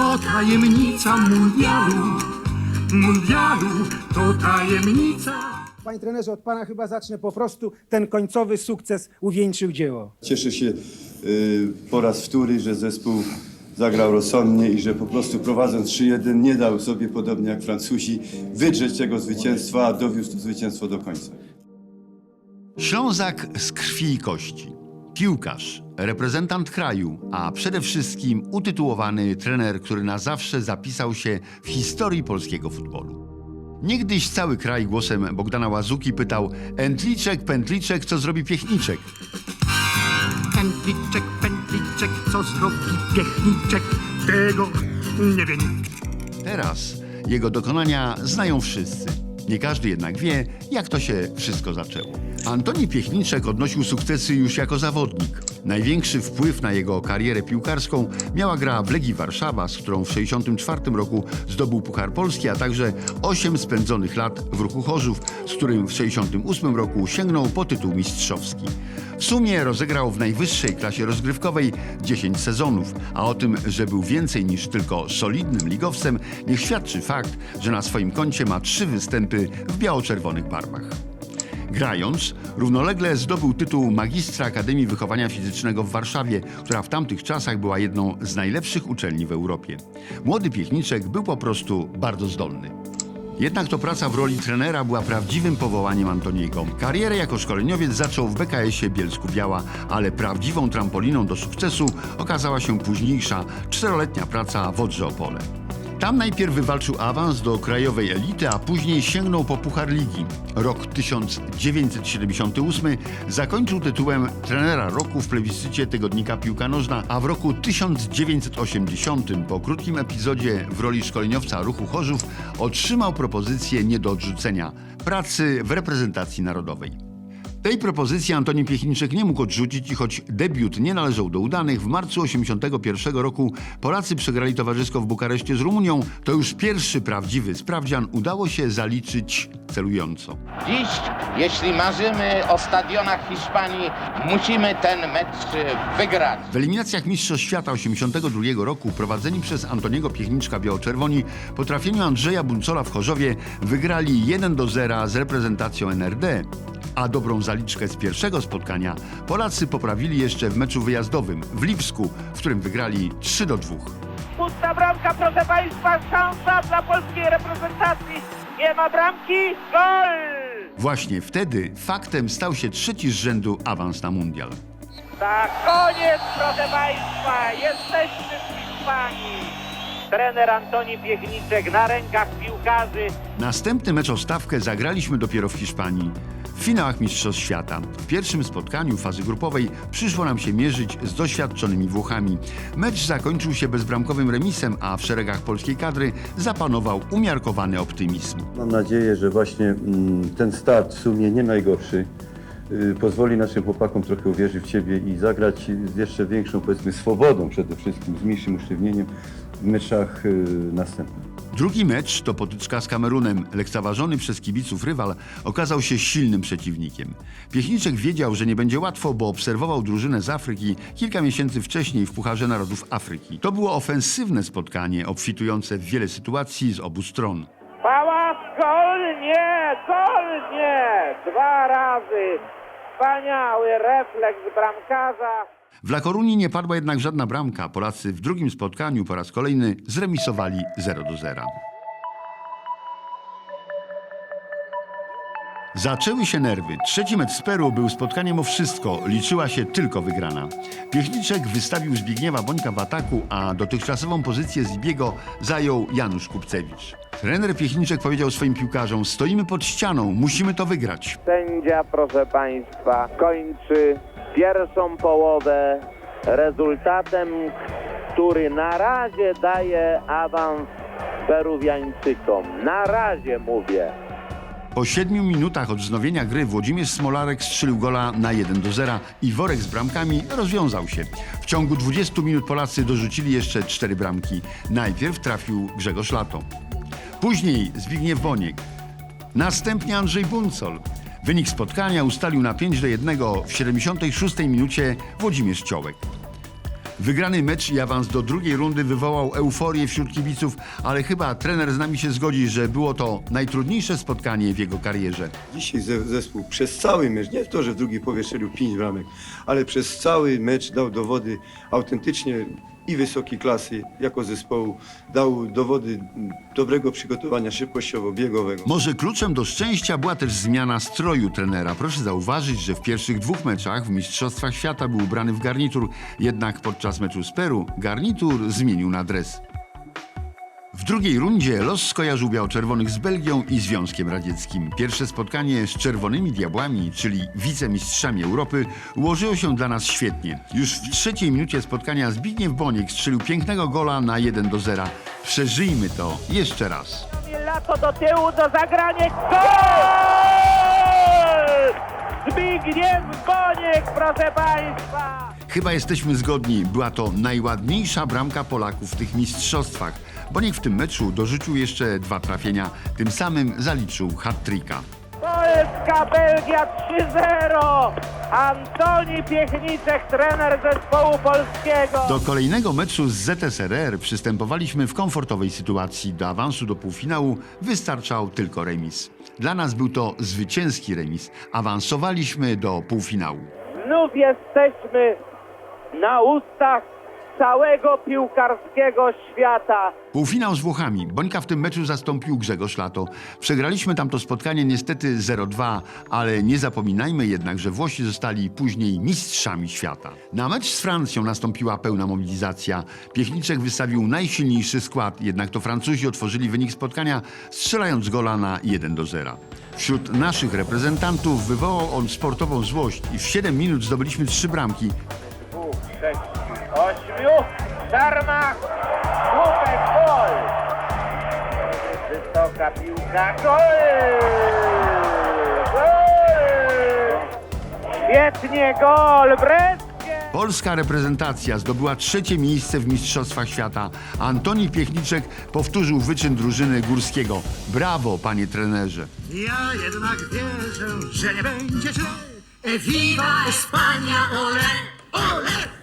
to tajemnica mundialu. Mundialu to tajemnica. Panie trenerze, od pana chyba zacznę po prostu. Ten końcowy sukces uwieńczył dzieło. Cieszę się y, po raz wtóry, że zespół zagrał rozsądnie i że po prostu prowadząc 3-1 nie dał sobie, podobnie jak Francuzi, wydrzeć tego zwycięstwa, a dowiózł to zwycięstwo do końca. Ślązak z krwi i kości. Piłkarz, reprezentant kraju, a przede wszystkim utytułowany trener, który na zawsze zapisał się w historii polskiego futbolu. Niegdyś cały kraj głosem Bogdana Łazuki pytał Entliczek, pętliczek, co zrobi piechniczek? Pętliczek, pętliczek, co zrobi piechniczek, tego nie wie nikt. Teraz jego dokonania znają wszyscy. Nie każdy jednak wie, jak to się wszystko zaczęło. Antoni Piechniczek odnosił sukcesy już jako zawodnik. Największy wpływ na jego karierę piłkarską miała gra w Legii Warszawa, z którą w 1964 roku zdobył Puchar Polski, a także 8 spędzonych lat w Ruchu Chorzów, z którym w 1968 roku sięgnął po tytuł mistrzowski. W sumie rozegrał w najwyższej klasie rozgrywkowej 10 sezonów, a o tym, że był więcej niż tylko solidnym ligowcem, niech świadczy fakt, że na swoim koncie ma trzy występy w biało-czerwonych barwach. Grając, równolegle zdobył tytuł magistra Akademii Wychowania Fizycznego w Warszawie, która w tamtych czasach była jedną z najlepszych uczelni w Europie. Młody Piechniczek był po prostu bardzo zdolny. Jednak to praca w roli trenera była prawdziwym powołaniem Antoniego. Karierę jako szkoleniowiec zaczął w BKS-ie Bielsku-Biała, ale prawdziwą trampoliną do sukcesu okazała się późniejsza, czteroletnia praca w Odrze Opole. Tam najpierw wywalczył awans do krajowej elity, a później sięgnął po Puchar Ligi. Rok 1978 zakończył tytułem trenera roku w plebiscycie tygodnika Piłka Nożna, a w roku 1980 po krótkim epizodzie w roli szkoleniowca ruchu Chorzów otrzymał propozycję nie do odrzucenia pracy w reprezentacji narodowej. Tej propozycji Antoni Piechniczek nie mógł odrzucić i choć debiut nie należał do udanych, w marcu 1981 roku Polacy przegrali towarzysko w Bukareszcie z Rumunią, to już pierwszy prawdziwy sprawdzian udało się zaliczyć celująco. Dziś, jeśli marzymy o stadionach Hiszpanii, musimy ten mecz wygrać. W eliminacjach Mistrzostw Świata 1982 roku prowadzeni przez Antoniego Piechniczka Biało-Czerwoni po trafieniu Andrzeja Buncola w Chorzowie wygrali 1 do 0 z reprezentacją NRD, a dobrą zaliczkę z pierwszego spotkania Polacy poprawili jeszcze w meczu wyjazdowym w Lipsku, w którym wygrali 3 do 2. Pusta bramka, proszę Państwa, szansa dla polskiej reprezentacji. Nie ma bramki, gol! Właśnie wtedy faktem stał się trzeci z rzędu awans na mundial. Tak, koniec, proszę Państwa, jesteśmy w Hiszpanii. Trener Antoni Piechniczek na rękach piłkarzy. Następny mecz o stawkę zagraliśmy dopiero w Hiszpanii. W finałach Mistrzostw Świata. W pierwszym spotkaniu fazy grupowej przyszło nam się mierzyć z doświadczonymi Włochami. Mecz zakończył się bezbramkowym remisem, a w szeregach polskiej kadry zapanował umiarkowany optymizm. Mam nadzieję, że właśnie mm, ten start w sumie nie najgorszy pozwoli naszym chłopakom trochę uwierzyć w siebie i zagrać z jeszcze większą, powiedzmy, swobodą przede wszystkim, z mniejszym usztywnieniem w meczach y, następnych. Drugi mecz to potyczka z Kamerunem. Lekceważony przez kibiców rywal okazał się silnym przeciwnikiem. Piechniczek wiedział, że nie będzie łatwo, bo obserwował drużynę z Afryki kilka miesięcy wcześniej w Pucharze Narodów Afryki. To było ofensywne spotkanie, obfitujące w wiele sytuacji z obu stron. Pałac, gol, nie, gol, nie. Dwa razy. Wspaniały refleks bramkarza. W La Coruni nie padła jednak żadna bramka. Polacy w drugim spotkaniu po raz kolejny zremisowali 0 do 0. Zaczęły się nerwy. Trzeci mecz z Peru był spotkaniem o wszystko. Liczyła się tylko wygrana. Piechniczek wystawił Zbigniewa Bońka w ataku, a dotychczasową pozycję Zbiego zajął Janusz Kupcewicz. Trener Piechniczek powiedział swoim piłkarzom: Stoimy pod ścianą, musimy to wygrać. Sędzia, proszę Państwa, kończy pierwszą połowę rezultatem, który na razie daje awans Peruwiańczykom. Na razie mówię. Po siedmiu minutach od wznowienia gry Włodzimierz Smolarek strzelił gola na 1 do 0 i worek z bramkami rozwiązał się. W ciągu 20 minut Polacy dorzucili jeszcze cztery bramki. Najpierw trafił Grzegorz Lato. Później Zbigniew Boniek. Następnie Andrzej Buncol. Wynik spotkania ustalił na 5 do 1 w 76 minucie Włodzimierz Ciołek. Wygrany mecz i awans do drugiej rundy wywołał euforię wśród kibiców, ale chyba trener z nami się zgodzi, że było to najtrudniejsze spotkanie w jego karierze. Dzisiaj ze- zespół przez cały mecz, nie to, że w drugiej połowie strzelił pięć bramek, ale przez cały mecz dał dowody autentycznie i wysokiej klasy jako zespołu, dał dowody dobrego przygotowania szybkościowo-biegowego. Może kluczem do szczęścia była też zmiana stroju trenera. Proszę zauważyć, że w pierwszych dwóch meczach w Mistrzostwach Świata był ubrany w garnitur, jednak podczas meczu z Peru garnitur zmienił na dres. W drugiej rundzie los skojarzył biało-czerwonych z Belgią i Związkiem Radzieckim. Pierwsze spotkanie z Czerwonymi Diabłami, czyli wicemistrzami Europy, ułożyło się dla nas świetnie. Już w trzeciej minucie spotkania Zbigniew Boniek strzelił pięknego gola na 1 do 0. Przeżyjmy to jeszcze raz. Lato do tyłu, do zagrania. Gol! Zbigniew Boniek, proszę Państwa. Chyba jesteśmy zgodni, była to najładniejsza bramka Polaków w tych mistrzostwach. Boniek w tym meczu dorzucił jeszcze dwa trafienia, tym samym zaliczył hat-tricka. Polska, Belgia 3-0. Antoni Piechniczek, trener zespołu polskiego. Do kolejnego meczu z ZSRR przystępowaliśmy w komfortowej sytuacji. Do awansu do półfinału wystarczał tylko remis. Dla nas był to zwycięski remis. Awansowaliśmy do półfinału. Znów jesteśmy na ustach całego piłkarskiego świata. Półfinał z Włochami. Bońka w tym meczu zastąpił Grzegorz Lato. Przegraliśmy tamto spotkanie niestety 0-2, ale nie zapominajmy jednak, że Włosi zostali później mistrzami świata. Na mecz z Francją nastąpiła pełna mobilizacja. Piechniczek wystawił najsilniejszy skład, jednak to Francuzi otworzyli wynik spotkania, strzelając gola na 1-0. Wśród naszych reprezentantów wywołał on sportową złość i w 7 minut zdobyliśmy trzy bramki. dwóch, sześciu, ośmiu. Szarma, słupek, gol. Wysoka piłka, gol! Gol! Świetnie, gol, wreszcie! Polska reprezentacja zdobyła trzecie miejsce w Mistrzostwach Świata. Antoni Piechniczek powtórzył wyczyn drużyny Górskiego. Brawo, panie trenerze. Ja jednak wierzę, że nie będzie źle. Viva España, ole, ole.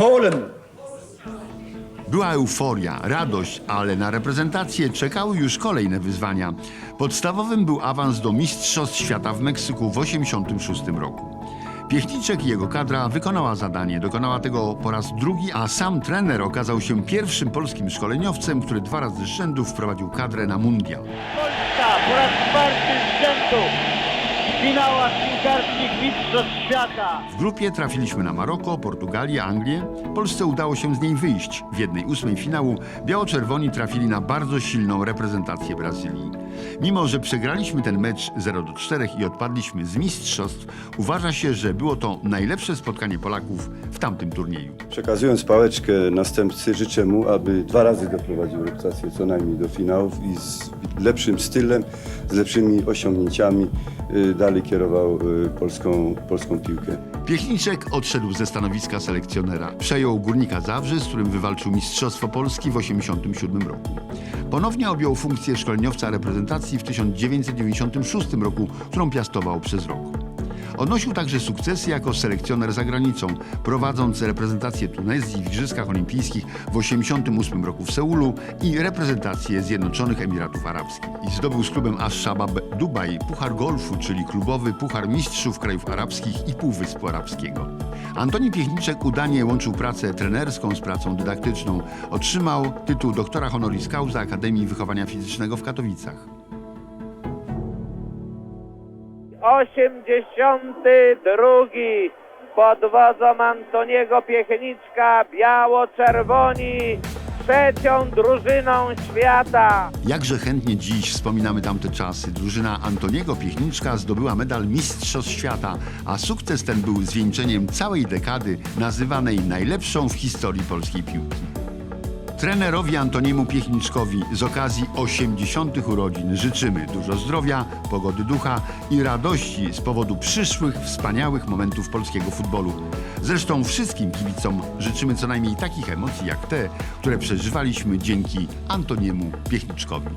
Polen! Była euforia, radość, ale na reprezentację czekały już kolejne wyzwania. Podstawowym był awans do Mistrzostw Świata w Meksyku w 1986 roku. Piechniczek i jego kadra wykonała zadanie. Dokonała tego po raz drugi, a sam trener okazał się pierwszym polskim szkoleniowcem, który dwa razy z rzędu wprowadził kadrę na mundial. Polska po raz czwarty z rzędu finałach piłkarskich Mistrzostw Świata. W grupie trafiliśmy na Maroko, Portugalię, Anglię. Polsce udało się z niej wyjść. W jednej ósmej finału biało-czerwoni trafili na bardzo silną reprezentację Brazylii. Mimo, że przegraliśmy ten mecz 0 do 4 i odpadliśmy z mistrzostw, uważa się, że było to najlepsze spotkanie Polaków w tamtym turnieju. Przekazując pałeczkę następcy, życzę mu, aby dwa razy doprowadził reprezentację co najmniej do finałów i z lepszym stylem, z lepszymi osiągnięciami y, dalej kierował y, polską, polską piłkę. Piechniczek odszedł ze stanowiska selekcjonera. Przejął Górnika Zawrzy, z którym wywalczył Mistrzostwo Polski w 1987 roku. Ponownie objął funkcję szkoleniowca reprezentacji w 1996 roku, którą piastował przez rok. Odnosił także sukcesy jako selekcjoner za granicą, prowadząc reprezentację Tunezji w Igrzyskach Olimpijskich w 1988 roku w Seulu i reprezentację Zjednoczonych Emiratów Arabskich. I zdobył z klubem Ash-Shabab Dubaj Puchar Golfu, czyli klubowy Puchar Mistrzów Krajów Arabskich i Półwyspu Arabskiego. Antoni Piechniczek udanie łączył pracę trenerską z pracą dydaktyczną. Otrzymał tytuł doktora honoris causa Akademii Wychowania Fizycznego w Katowicach. 82 pod wodzą Antoniego Piechniczka, biało-czerwoni trzecią drużyną świata. Jakże chętnie dziś wspominamy tamte czasy. Drużyna Antoniego Piechniczka zdobyła medal Mistrzostw Świata, a sukces ten był zwieńczeniem całej dekady nazywanej najlepszą w historii polskiej piłki. Trenerowi Antoniemu Piechniczkowi z okazji 80. urodzin życzymy dużo zdrowia, pogody ducha i radości z powodu przyszłych wspaniałych momentów polskiego futbolu. Zresztą wszystkim kibicom życzymy co najmniej takich emocji jak te, które przeżywaliśmy dzięki Antoniemu Piechniczkowi.